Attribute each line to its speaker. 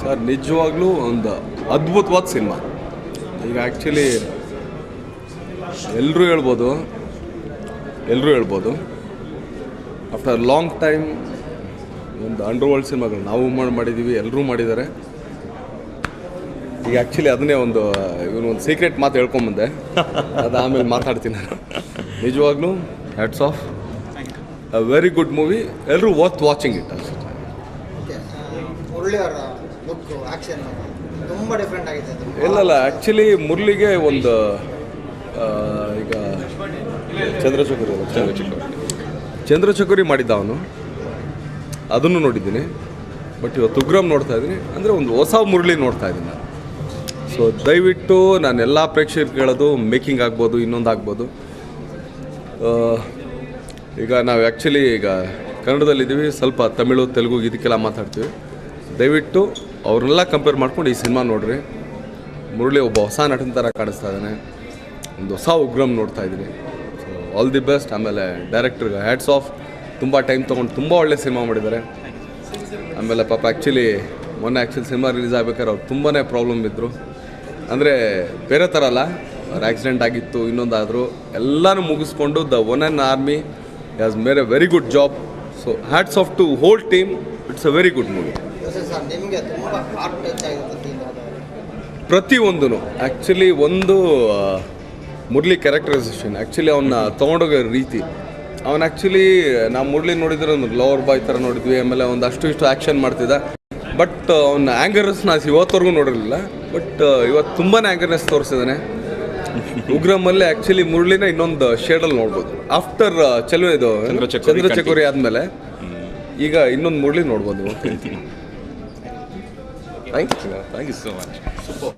Speaker 1: Sir
Speaker 2: ನಿಜವಾಗ್ಲೂ ಒಂದು ಅದ್ಭುತವಾದ ಸಿನಿಮಾ. ಈಗ ಆ್ಯಕ್ಚುಲಿ ಎಲ್ಲರೂ ಹೇಳ್ಬೋದು ಎಲ್ಲರೂ ಹೇಳ್ಬೋದು. ಆಫ್ಟರ್ ಲಾಂಗ್ ಟೈಮ್ ಒಂದು ಅಂಡರ್ ವರ್ಲ್ಡ್ ಸಿನಿಮಾಗಳು ನಾವು ಮಾಡಿ ಮಾಡಿದ್ದೀವಿ ಎಲ್ಲರೂ ಮಾಡಿದ್ದಾರೆ. ಈಗ ಆ್ಯಕ್ಚುಲಿ ಅದನ್ನೇ ಒಂದು ಇವನು ಒಂದು ಸೀಕ್ರೆಟ್ ಮಾತು ಹೇಳ್ಕೊಂಬಂದೆ. ಅದು ಆಮೇಲೆ ಮಾತಾಡ್ತೀನಿ ನಾನು. ನಿಜವಾಗ್ಲೂ hats off a very good movie ಎಲ್ಲರೂ ವರ್ತ್ ವಾಚಿಂಗ್ ಇಟ್ ಅನ್ಸುತ್ತೆ.
Speaker 1: ಅವರ ಲುಕ್ ಆಕ್ಷನ್
Speaker 2: ಇಲ್ಲಲ್ಲ ಆ್ಯಕ್ಚುಲಿ ಮುರಳಿಗೆ ಒಂದು ಈಗ ಚಂದ್ರಚಕುರಿ ಚಂದ್ರಚಕುರಿ ಚಂದ್ರಚಕುರಿ ಮಾಡಿದ್ದ ಅವನು. ಅದನ್ನು ನೋಡಿದ್ದೀನಿ. ಬಟ್ ಇವತ್ತು ಉಗ್ರಂ ನೋಡ್ತಾ ಇದ್ದೀನಿ. ಅಂದರೆ ಒಂದು ಹೊಸ ಮುರಳಿ ನೋಡ್ತಾ ಇದ್ದೀನಿ ನಾನು. ಸೊ ದಯವಿಟ್ಟು ನಾನು ಎಲ್ಲ ಪ್ರೇಕ್ಷಕರು ಕೇಳೋದು ಮೇಕಿಂಗ್ ಆಗ್ಬೋದು, ಇನ್ನೊಂದು ಆಗ್ಬೋದು. ಈಗ ನಾವು ಆ್ಯಕ್ಚುಲಿ ಈಗ ಕನ್ನಡದಲ್ಲಿದ್ದೀವಿ. ಸ್ವಲ್ಪ ತಮಿಳು, ತೆಲುಗು ಇದಕ್ಕೆಲ್ಲ ಮಾತಾಡ್ತೀವಿ. ದಯವಿಟ್ಟು ಅವ್ರನ್ನೆಲ್ಲ ಕಂಪೇರ್ ಮಾಡ್ಕೊಂಡು ಈ ಸಿನಿಮಾ ನೋಡ್ರಿ. ಮುರಳಿ ಒಬ್ಬ ಹೊಸ ನಟನ ಥರ ಕಾಣಿಸ್ತಾ ಇದ್ದಾನೆ. ಒಂದು ಹೊಸ ಉಗ್ರಂ ನೋಡ್ತಾ ಇದ್ದೀನಿ ಸೊ ಆಲ್ ದಿ ಬೆಸ್ಟ್ ಆಮೇಲೆ ಡೈರೆಕ್ಟ್ರಿಗೆ ಹ್ಯಾಟ್ಸ್ ಆಫ್ ತುಂಬ ಟೈಮ್ ತೊಗೊಂಡು ತುಂಬ ಒಳ್ಳೆ ಸಿನಿಮಾ ಮಾಡಿದ್ದಾರೆ. ಆಮೇಲೆ ಪಾಪ ಆ್ಯಕ್ಚುಲಿ ಮೊನ್ನೆ ಆ್ಯಕ್ಚುಲಿ ಸಿನಿಮಾ ರಿಲೀಸ್ ಆಗಬೇಕಾದ್ರೆ ಅವ್ರು ತುಂಬಾ ಪ್ರಾಬ್ಲಮ್ ಇದ್ದರು ಅಂದರೆ ಬೇರೆ ಥರ ಅಲ್ಲ. ಅವ್ರ ಆ್ಯಕ್ಸಿಡೆಂಟ್ ಆಗಿತ್ತು, ಇನ್ನೊಂದಾದರೂ. ಎಲ್ಲನೂ ಮುಗಿಸ್ಕೊಂಡು the one and army has made a very good job so hats off to whole team it's a very good movie
Speaker 1: sir ನಿಮಗೆ ತುಂಬ ಹಾರ್ಟ್ ಟಚ್ ಆಗುತ್ತೆ ಫೀಲ್
Speaker 2: ಪ್ರತಿಯೊಂದು ಆ್ಯಕ್ಚುಲಿ ಒಂದು ಮುರಳಿ ಕ್ಯಾರೆಕ್ಟರೈಸೇಷನ್ ಆ್ಯಕ್ಚುಲಿ ಅವನ್ನ ತೊಗೊಂಡೋಗೋ ರೀತಿ. ಅವನ ಆ್ಯಕ್ಚುಲಿ ನಾವು ಮುರಳಿ ನೋಡಿದ್ರೆ ಒಂದು ಲವರ್ ಬಾಯ್ ಥರ ನೋಡಿದ್ವಿ ಆಮೇಲೆ ಒಂದು ಅಷ್ಟು ಇಷ್ಟು ಆ್ಯಕ್ಷನ್ ಮಾಡ್ತಿದ್ದ. ಬಟ್ ಅವನ ಆ್ಯಂಗರ್ಸ್ ನಾನು ಇವತ್ತವರೆಗೂ ನೋಡಿರಲಿಲ್ಲ. ಬಟ್ ಇವತ್ತು ತುಂಬಾ ಆ್ಯಂಗರ್ನೆಸ್ ತೋರಿಸಿದ್ದಾನೆ ಉಗ್ರಮಲ್ಲೇ ಆ್ಯಕ್ಚುಲಿ ಮುರಳಿನ ಇನ್ನೊಂದು ಶೇಡಲ್ಲಿ ನೋಡ್ಬೋದು. ಆಫ್ಟರ್ ಚಲೋ ಇದು
Speaker 3: ಚಂದ್ರ
Speaker 2: ಚಕೋರಿ ಆದಮೇಲೆ ಈಗ ಇನ್ನೊಂದು ಮುರಳಿ ನೋಡ್ಬೋದು.
Speaker 3: Thank you. Thank you so much. Super.